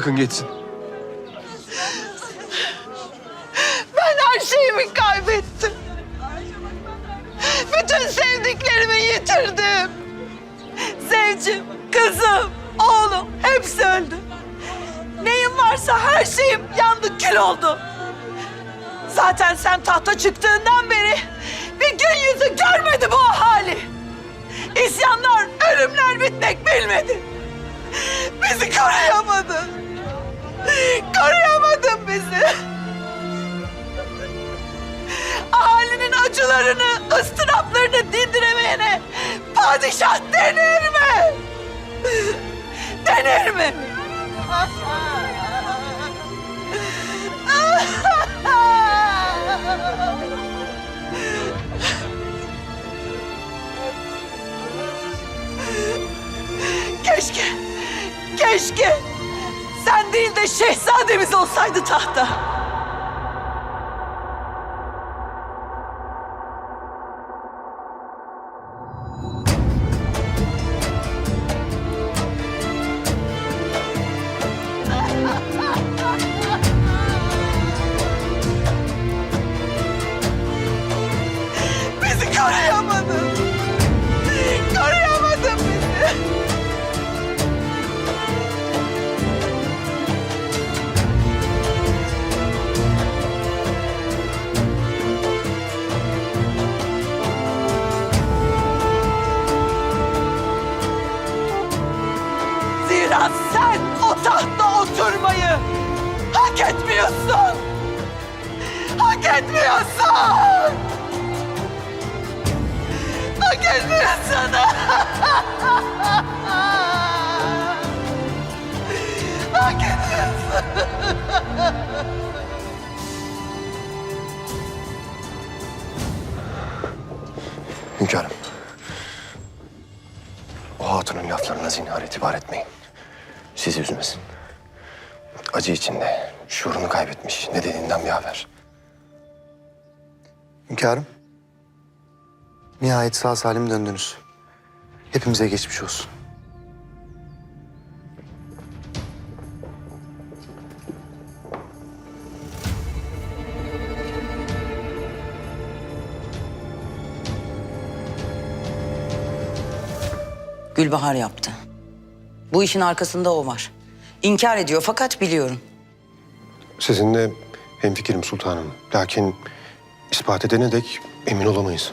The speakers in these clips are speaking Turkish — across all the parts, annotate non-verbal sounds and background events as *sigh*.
Bırakın geçsin. Ben her şeyimi kaybettim. Bütün sevdiklerimi yitirdim. Zevcim, kızım, oğlum hepsi öldü. Neyim varsa her şeyim yandı kül oldu. Zaten sen tahta çıktığından beri bir gün yüzü görmedi bu ahali. İsyanlar, ölümler bitmek bilmedi. Bizi koruyamadın. *laughs* Koruyamadın bizi. Ahalinin acılarını, ıstıraplarını dindiremeyene padişah denir mi? Denir mi? *laughs* Keşke, keşke sen değil de şehzademiz olsaydı tahta. Laflarına zinhar itibar etmeyin. Sizi üzmesin. Acı içinde şuurunu kaybetmiş. Ne dediğinden bir haber. Hünkârım. Nihayet sağ salim döndünüz. Hepimize geçmiş olsun. Gülbahar yaptı. Bu işin arkasında o var. İnkar ediyor fakat biliyorum. Sizinle hemfikirim sultanım. Lakin ispat edene dek emin olamayız.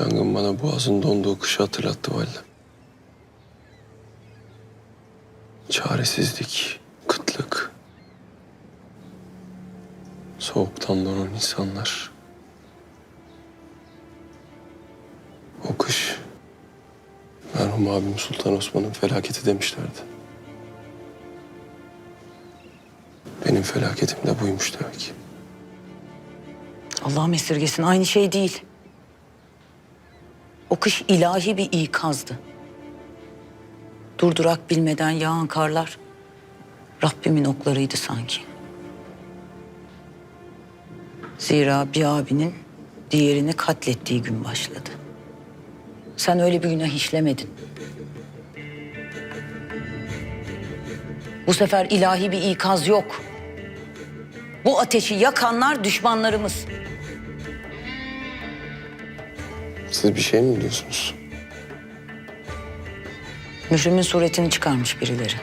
Yangın bana boğazın donduğu kışı hatırlattı validem. Çaresizlik, kıtlık. Soğuktan donan insanlar. O kış merhum abim Sultan Osman'ın felaketi demişlerdi. Benim felaketim de buymuş demek. Allah'ım esirgesin aynı şey değil. Kış ilahi bir ikazdı. Durdurak bilmeden yağan karlar Rabbimin oklarıydı sanki. Zira bir abinin diğerini katlettiği gün başladı. Sen öyle bir günah işlemedin. Bu sefer ilahi bir ikaz yok. Bu ateşi yakanlar düşmanlarımız. Siz bir şey mi diyorsunuz? Mührümün suretini çıkarmış birileri.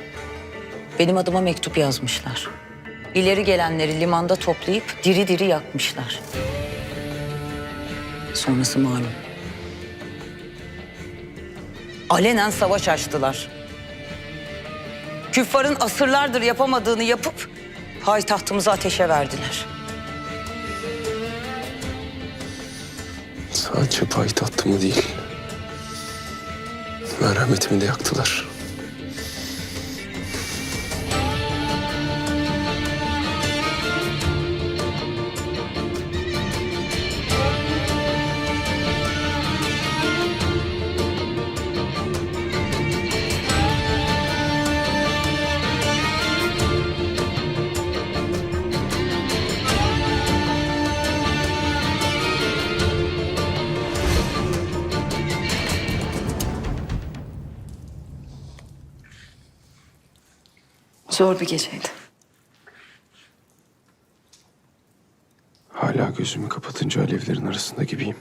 Benim adıma mektup yazmışlar. İleri gelenleri limanda toplayıp diri diri yakmışlar. Sonrası malum. Alenen savaş açtılar. Küffarın asırlardır yapamadığını yapıp payitahtımızı ateşe verdiler. Sadece payitahtımı değil. Merhametimi de yaktılar. Zor bir geceydi. Hala gözümü kapatınca alevlerin arasında gibiyim.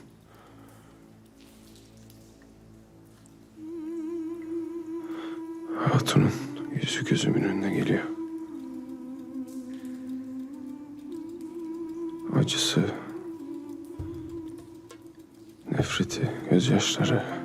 Hatun'un yüzü gözümün önüne geliyor. Acısı, nefreti, gözyaşları.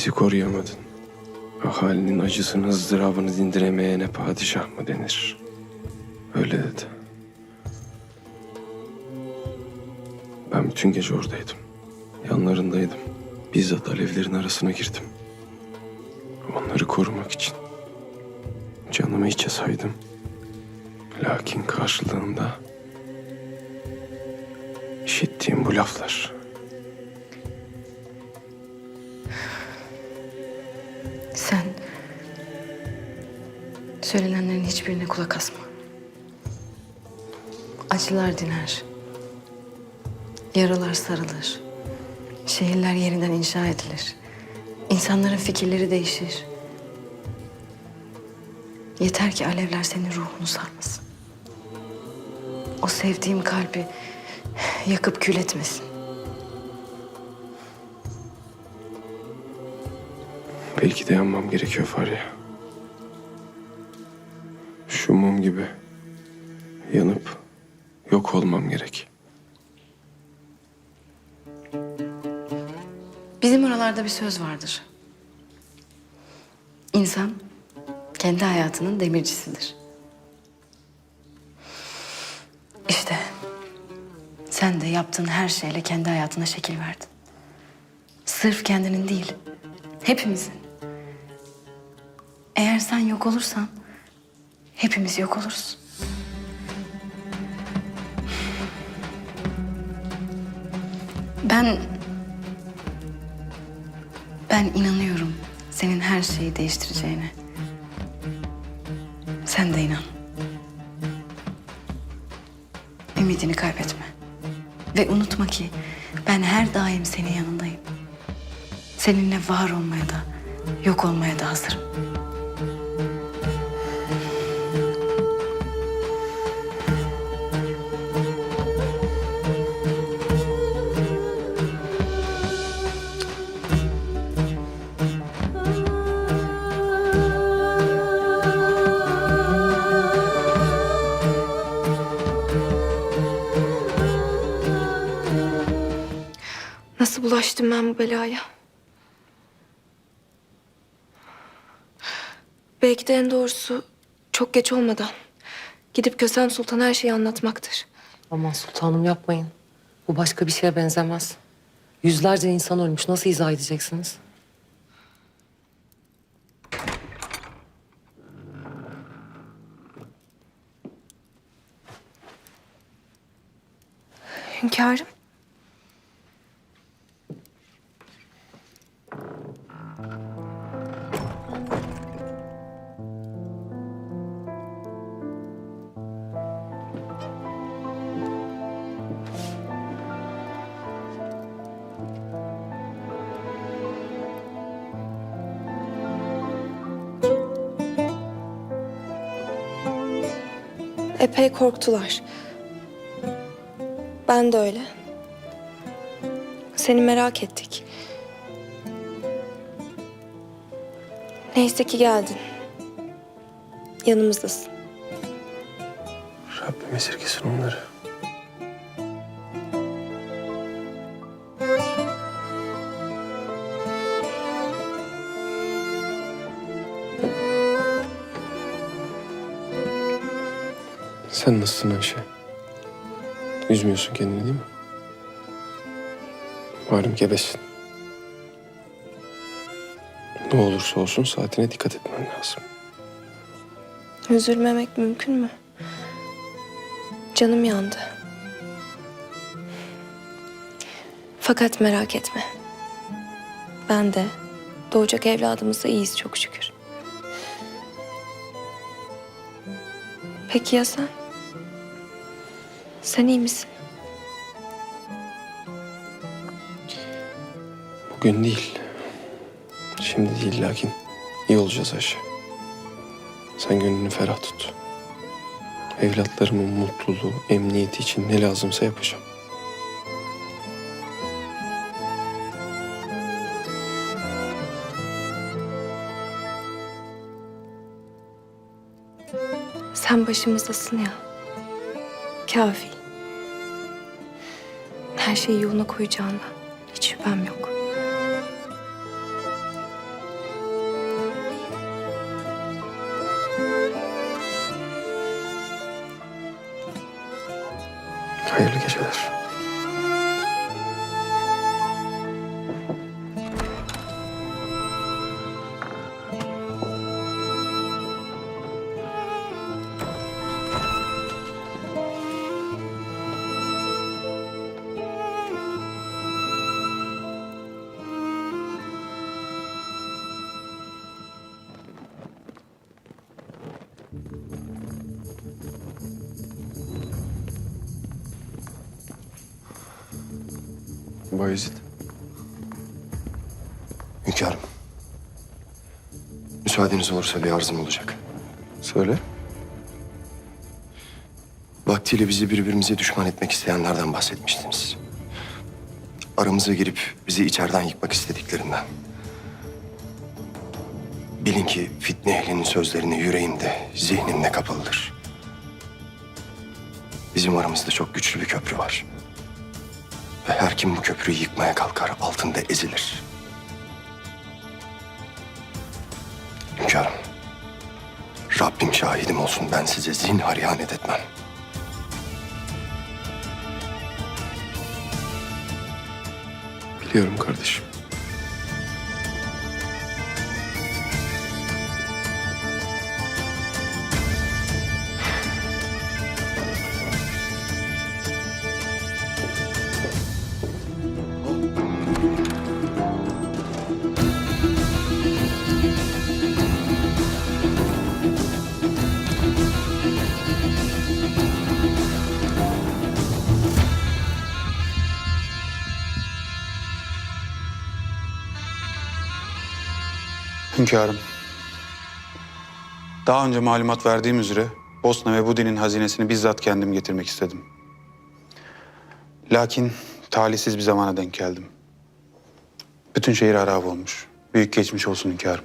Bizi koruyamadın. Ahalinin acısını, ızdırabını dindiremeyene padişah mı denir? Öyle dedi. Ben bütün gece oradaydım. Yanlarındaydım. Bizzat alevlerin arasına girdim. Onları korumak için. Canımı içe saydım. Lakin karşılığında işittiğim bu laflar. Sen söylenenlerin hiçbirine kulak asma. Acılar diner. Yaralar sarılır. Şehirler yeniden inşa edilir. İnsanların fikirleri değişir. Yeter ki alevler senin ruhunu sarmasın. O sevdiğim kalbi yakıp kül etmesin. Belki de yanmam gerekiyor Fahriye. Şu mum gibi yanıp yok olmam gerek. Bizim oralarda bir söz vardır. İnsan kendi hayatının demircisidir. İşte sen de yaptığın her şeyle kendi hayatına şekil verdin. Sırf kendinin değil, hepimizin. Eğer sen yok olursan hepimiz yok oluruz. Ben ben inanıyorum senin her şeyi değiştireceğine. Sen de inan. Ümidini kaybetme. Ve unutma ki ben her daim senin yanındayım. Seninle var olmaya da, yok olmaya da hazırım. Bulaştım ben bu belaya? Belki de en doğrusu çok geç olmadan gidip Kösem Sultan'a her şeyi anlatmaktır. Aman sultanım yapmayın. Bu başka bir şeye benzemez. Yüzlerce insan ölmüş. Nasıl izah edeceksiniz? Hünkârım. Epey korktular. Ben de öyle. Seni merak ettik. Neyse ki geldin. Yanımızdasın. Rabbim esirgesin onları. Sen nasılsın Ayşe? Üzmüyorsun kendini değil mi? Malum gebesin. Ne olursa olsun saatine dikkat etmen lazım. Üzülmemek mümkün mü? Canım yandı. Fakat merak etme. Ben de doğacak evladımız da iyiyiz çok şükür. Peki ya sen? Sen iyi misin? Bugün değil. Şimdi değil lakin iyi olacağız Ayşe. Sen gönlünü ferah tut. Evlatlarımın mutluluğu, emniyeti için ne lazımsa yapacağım. Sen başımızdasın ya. Kafi. Her şeyi yoluna koyacağından hiç şüphem yok. Hayırlı geceler. Müsaadeniz olursa bir arzım olacak. Söyle. Vaktiyle bizi birbirimize düşman etmek isteyenlerden bahsetmiştiniz. Aramıza girip bizi içeriden yıkmak istediklerinden. Bilin ki fitne ehlinin sözlerine yüreğimde, zihnimde kapalıdır. Bizim aramızda çok güçlü bir köprü var. Ve her kim bu köprüyü yıkmaya kalkar altında ezilir. Hünkârım, Rabbim şahidim olsun ben size zinhar ihanet etmem. Biliyorum kardeşim. Hünkârım. Daha önce malumat verdiğim üzere Bosna ve Budin'in hazinesini bizzat kendim getirmek istedim. Lakin talihsiz bir zamana denk geldim. Bütün şehir harap olmuş. Büyük geçmiş olsun hünkârım.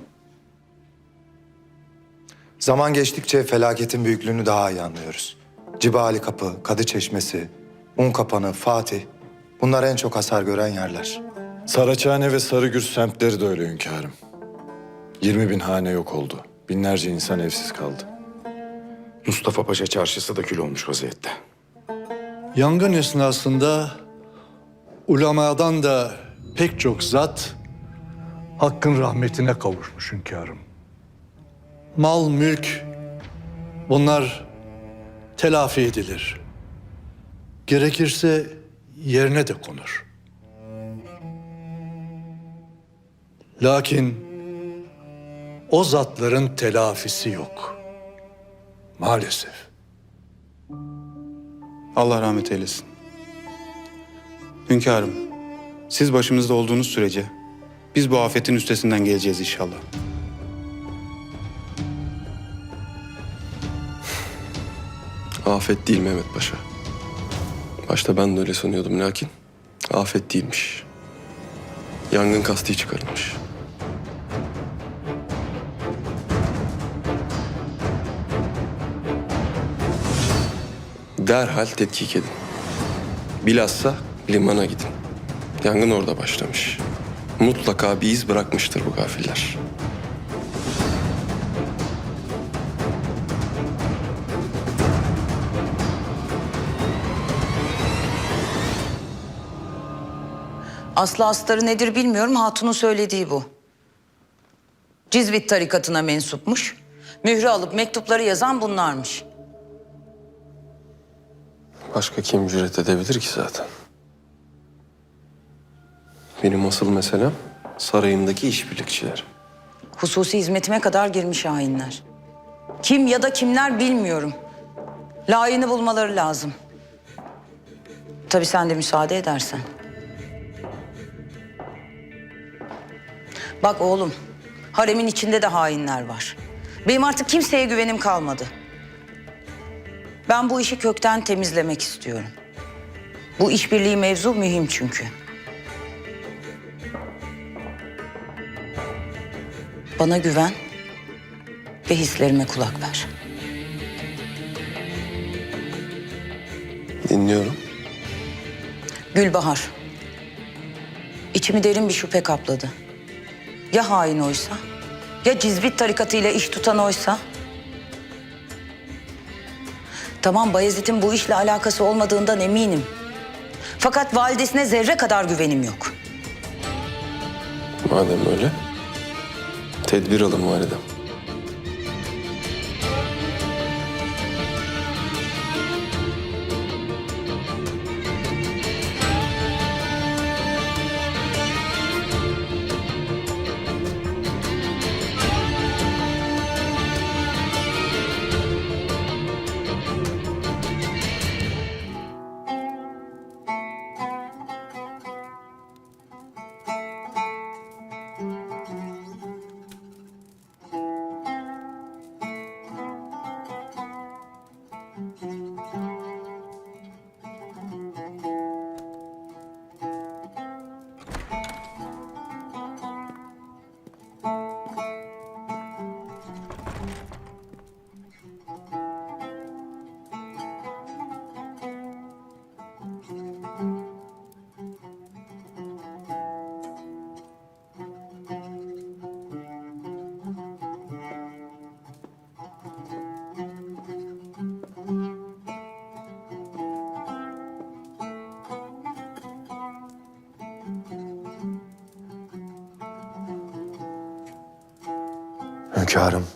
Zaman geçtikçe felaketin büyüklüğünü daha iyi anlıyoruz. Cibali Kapı, Kadı Çeşmesi, Un Kapanı, Fatih. Bunlar en çok hasar gören yerler. Saraçhane ve Sarıgürs semtleri de öyle hünkârım. 20 bin hane yok oldu. Binlerce insan evsiz kaldı. Mustafa Paşa çarşısı da kül olmuş vaziyette. Yangın esnasında ulemadan da pek çok zat hakkın rahmetine kavuşmuş hünkârım. Mal, mülk bunlar telafi edilir. Gerekirse yerine de konur. Lakin o zatların telafisi yok. Maalesef. Allah rahmet eylesin. Hünkârım, siz başımızda olduğunuz sürece biz bu afetin üstesinden geleceğiz inşallah. Afet değil Mehmet Paşa. Başta ben de öyle sanıyordum lakin afet değilmiş. Yangın kasti çıkarılmış. Derhal tetkik edin. Bilhassa limana gidin. Yangın orada başlamış. Mutlaka bir iz bırakmıştır bu gafiller. Aslı astarı nedir bilmiyorum. Hatun'un söylediği bu. Cizvit tarikatına mensupmuş. Mührü alıp mektupları yazan bunlarmış. Başka kim cüret edebilir ki zaten? Benim asıl meselem sarayımdaki işbirlikçiler. Hususi hizmetime kadar girmiş hainler. Kim ya da kimler bilmiyorum. Layığını bulmaları lazım. Tabii sen de müsaade edersen. Bak oğlum, haremin içinde de hainler var. Benim artık kimseye güvenim kalmadı. Ben bu işi kökten temizlemek istiyorum. Bu işbirliği mevzu mühim çünkü. Bana güven ve hislerime kulak ver. Dinliyorum. Gülbahar. İçimi derin bir şüphe kapladı. Ya hain oysa? Ya cizvit tarikatıyla iş tutan oysa? Tamam Bayezid'in bu işle alakası olmadığından eminim. Fakat validesine zerre kadar güvenim yok. Madem öyle, tedbir alın validem. Hünkârım.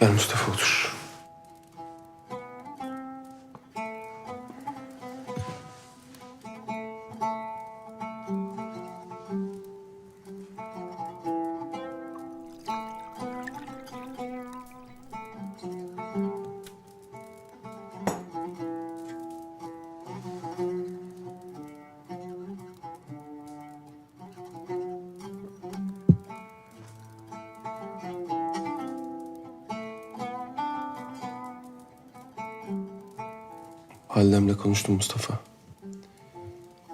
Gel Mustafa otur. Konuştum Mustafa.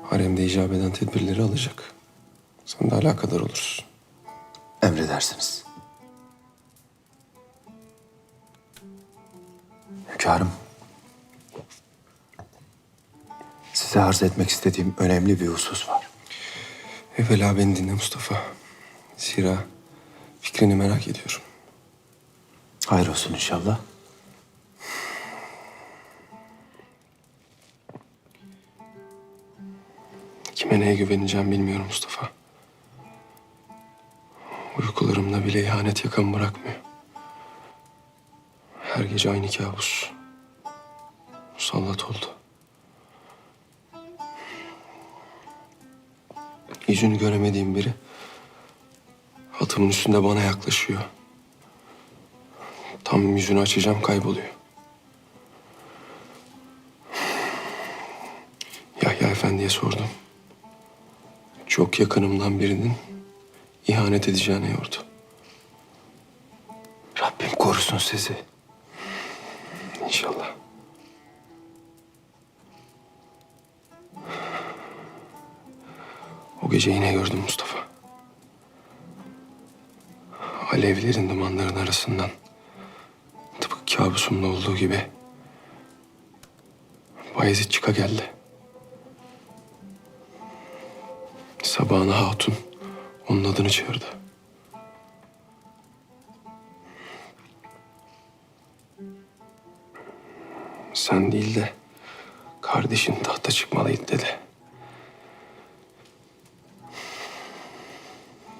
Haremde icap eden tedbirleri alacak. Sen de alakadar olursun. Emredersiniz. Hünkârım. Size arz etmek istediğim önemli bir husus var. Evvela beni dinle Mustafa. Zira fikrini merak ediyorum. Hayır olsun inşallah. Güveneceğim bilmiyorum Mustafa. Uykularımda bile ihanet yakan bırakmıyor. Her gece aynı kabus. Musallat oldu. Yüzünü göremediğim biri atımın üstünde bana yaklaşıyor. Tam yüzünü açacağım kayboluyor. Yahya Efendi'ye sordum. Çok yakınımdan birinin ihanet edeceğine yordu. Rabbim korusun sizi. İnşallah. O gece yine gördüm Mustafa. Alevlerin dumanların arasından tıpkı kabusumda olduğu gibi Bayezid çıka geldi. Sabahına Hatun onun adını çağırdı. Sen değil de kardeşin tahta çıkmalıydı dedi.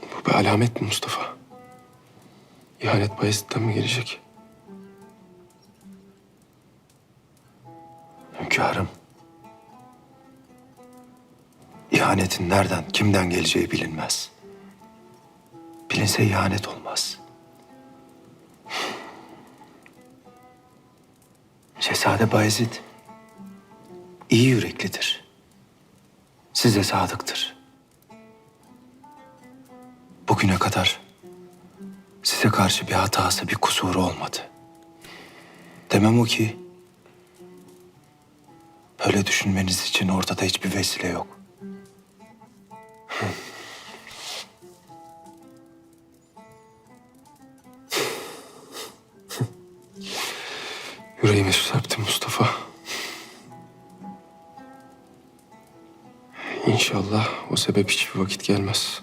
Bu bir alamet mi Mustafa? İhanet Bayezid'den mi gelecek? Hünkârım. İhanetin nereden, kimden geleceği bilinmez. Bilinse ihanet olmaz. Şehzade Bayezid iyi yüreklidir. Size sadıktır. Bugüne kadar size karşı bir hatası, bir kusuru olmadı. Demem o ki Böyle düşünmeniz için ortada hiçbir vesile yok. *laughs* Yüreğime su serptin Mustafa. İnşallah o sebep hiçbir vakit gelmez.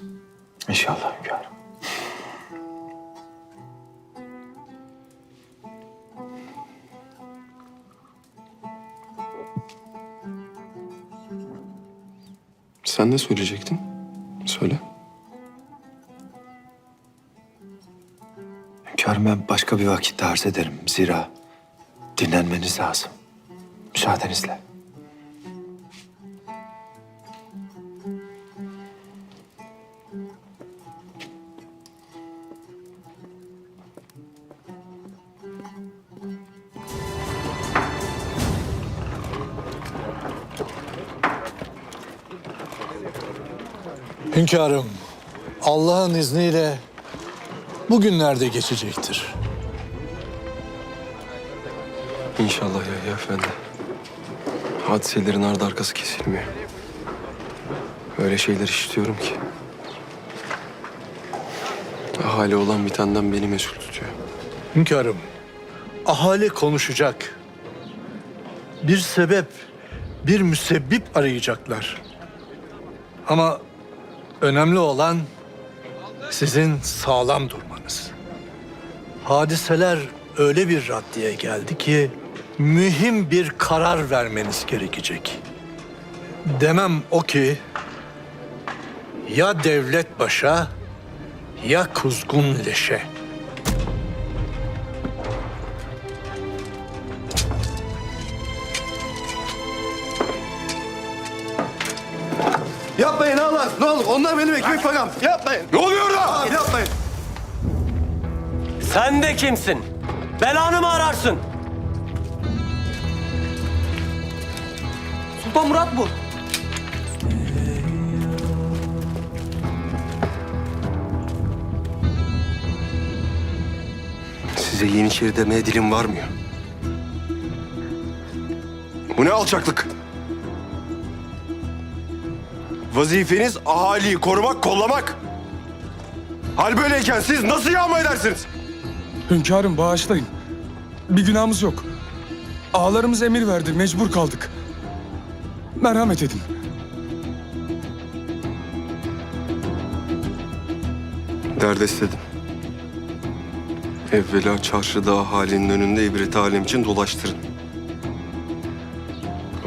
İnşallah hünkârım. Sen ne söyleyecektin? Söyle. Hünkârım ben başka bir vakit arz ederim. Zira dinlenmeniz lazım. Müsaadenizle. Hünkârım, Allah'ın izniyle bugünlerde geçecektir. İnşallah ya efendi. Hadiselerin ardı arkası kesilmiyor. Öyle şeyler işitiyorum ki. Ahali olan bitenden beni mesul tutuyor. Hünkârım, ahali konuşacak. Bir sebep, bir müsebbip arayacaklar. Ama önemli olan sizin sağlam durmanız. Hadiseler öyle bir raddeye geldi ki mühim bir karar vermeniz gerekecek. Demem o ki ya devlet başa ya kuzgun leşe. Olur onlar benim ekmek param. Yapmayın. Ne oluyor orada? Yapmayın. Sen de kimsin? Belanı mı ararsın? Sultan Murat bu. Size Yeniçeri demeye dilim varmıyor. Bu ne alçaklık? Vazifeniz ahaliyi korumak, kollamak. Hal böyleyken siz nasıl yağma edersiniz? Hünkârım bağışlayın. Bir günahımız yok. Ağalarımız emir verdi, mecbur kaldık. Merhamet edin. Derdest dedim. Evvela çarşıda ahalinin önünde ibret alem için dolaştırın.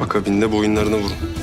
Akabinde boyunlarına vurun.